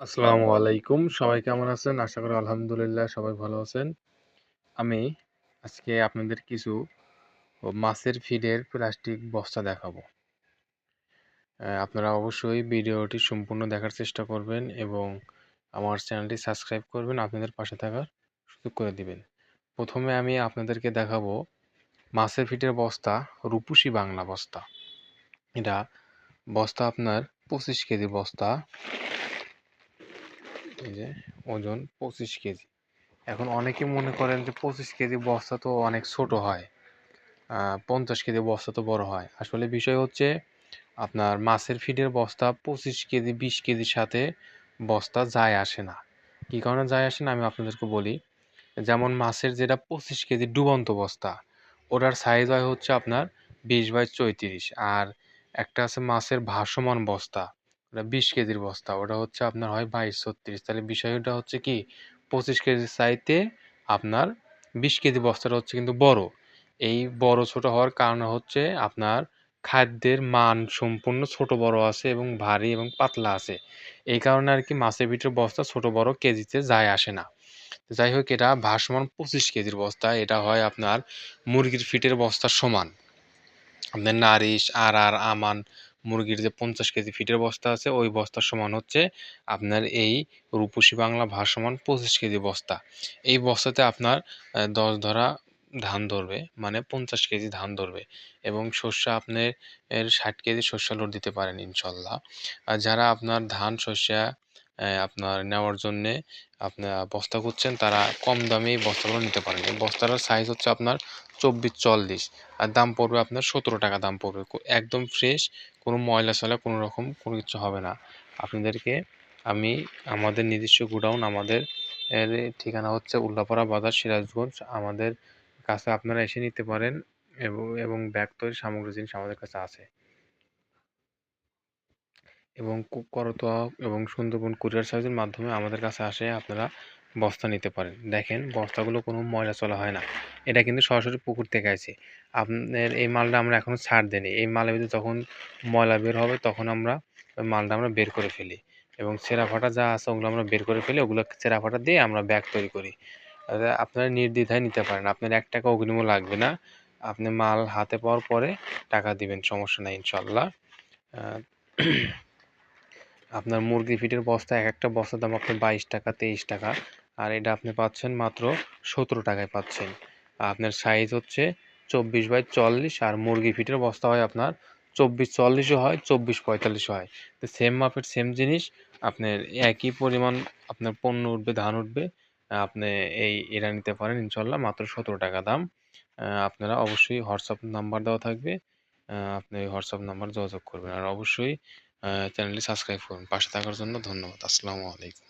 আসসালামু আলাইকুম। সবাই কেমন আছেন? আশা করি আলহামদুলিল্লাহ সবাই ভালো আছেন। আমি আজকে আপনাদের কিছু মাছের ফিডের প্লাস্টিক বস্তা দেখাবো। আপনারা অবশ্যই ভিডিওটি সম্পূর্ণ দেখার চেষ্টা করবেন এবং আমার চ্যানেলটি সাবস্ক্রাইব করবেন। আপনাদের পাশে থাকার সুযোগ করে দিবেন। প্রথমে আমি আপনাদেরকে দেখাবো মাছের ফিডের বস্তা, রূপসী বাংলা বস্তা। এটা বস্তা আপনার ২৫ কেজি বস্তা। এই যে ওজন ২৫ কেজি। এখন অনেকে মনে করেন যে ২৫ কেজি বস্তা তো অনেক ছোট হয়। পঞ্চাশ কেজি বস্তা তো বড় হয়। আসলে বিষয় হচ্ছে আপনার মাছের ফিডের বস্তা ২৫ কেজি ২০ কেজির সাথে বস্তা যায় আসে না। কী কারণে যায় আসে না আমি আপনাদেরকে বলি। যেমন মাছের যেটা ২৫ কেজি ডুবন্ত বস্তা, ওটার সাইজ হয় হচ্ছে আপনার ২০ বাই ৩৪ আর একটা আছে মাছের ভাসমান বস্তা, ওটা ২০ কেজির বস্তা, ওটা হচ্ছে আপনার হয় ২২ ৩৬ তাহলে বিষয়টা হচ্ছে কি ২৫ কেজির চাইতে আপনার ২০ কেজি বস্তাটা হচ্ছে কিন্তু বড়। এই বড় ছোট হওয়ার কারণে হচ্ছে আপনার খাদ্যের মান সম্পূর্ণ ছোট বড় আছে এবং ভারী এবং পাতলা আছে। এই কারণে আর কি মাছের ফিটের বস্তা ছোট বড় কেজিতে যায় আসে না। যাই হোক এটা ভাসমান ২৫ কেজির বস্তা। এটা হয় আপনার মুরগির ফিটের বস্তার সমান। আপনার নারিশ, আর আর আমান মুরগির যে ৫০ কেজি ফিটের বস্তা আছে, ওই বস্তার সমান হচ্ছে আপনার এই রূপসী বাংলা ভাসমান ২৫ কেজি বস্তা। এই বস্তাতে আপনার দশ ধরা ধান ধরবে মানে ৫০ কেজি ধান ধরবে এবং শস্য আপনার ষাট ৬০ কেজি শস্য লোড দিতে পারেন ইনশাল্লাহ। আর যারা আপনার ধান, শস্যা আপনার নেওয়ার জন্যে আপনার বস্তা খুঁজছেন, তারা কম দামে এই বস্তাগুলো নিতে পারেন। এই বস্তাটার সাইজ হচ্ছে আপনার ২৪-৪০ আর দাম পড়বে আপনার ৳১৭ দাম পড়বে। একদম ফ্রেশ কোনো ময়লা-সয়লা কোনো রকম, কোনো কিছু হবে না। আপনাদেরকে আমি আমাদের নিজস্ব গোডাউন আমাদের এর ঠিকানা হচ্ছে উল্লাপাড়া বাজার, সিরাজগঞ্জ। আমাদের কাছে আপনারা এসে নিতে পারেন, এবং এবং ব্যাগ তৈরির সামগ্রী জিনিস আমাদের কাছে আছে। এবং করতোয়া এবং সুন্দরবন কুরিয়ার সার্ভিসের মাধ্যমে আমাদের কাছে আসে আপনারা বস্তা নিতে পারেন। দেখেন বস্তাগুলো কোনো ময়লা চলা হয় না। এটা কিন্তু সরাসরি পুকুর থেকে আইছে। আপনার এই মালটা আমরা এখনও ছাড় দেইনি। এই মালের ভিতরে যখন ময়লা বের হবে তখন আমরা মালটা আমরা বের করে ফেলি এবং ছেঁড়া ফাটা যা আছে ওগুলো আমরা বের করে ফেলি ওগুলো ছেঁড়া ফাটা দিয়ে আমরা ব্যাগ তৈরি করি। আপনারা নির্দ্বিধায় নিতে পারেন। আপনার এক টাকা অগ্রিমও লাগবে না। আপনি মাল হাতে পাওয়ার পরে টাকা দিবেন, সমস্যা নাই ইনশাল্লাহ। আপনার মুরগি ফিটের বস্তা এক একটা বস্তার দাম আপনি বাইশ টাকা তেইশ টাকা আর এটা আপনি পাচ্ছেন মাত্র ৳১৭ টাকায় পাচ্ছেন। আপনার সাইজ হচ্ছে ২৪ বাই ৪০ আর মুরগি ফিটের বস্তা হয় আপনার ২৪-৪০ ও হয় চব্বিশ পঁয়তাল্লিশও হয়। তো সেম মাপের সেম জিনিস আপনার একই পরিমাণ আপনার পণ্য উঠবে, ধান উঠবে। আপনি এই এটা নিতে পারেন ইনশাল্লাহ মাত্র ৳১৭ দাম। আপনারা অবশ্যই হোয়াটসঅ্যাপ নাম্বার দেওয়া থাকবে। আপনি ওই হোয়াটসঅ্যাপ নাম্বার যোগাযোগ করবেন। আর অবশ্যই চ্যানেলটি সাবস্ক্রাইব করুন। পাশে থাকার জন্য ধন্যবাদ। আসসালামু আলাইকুম।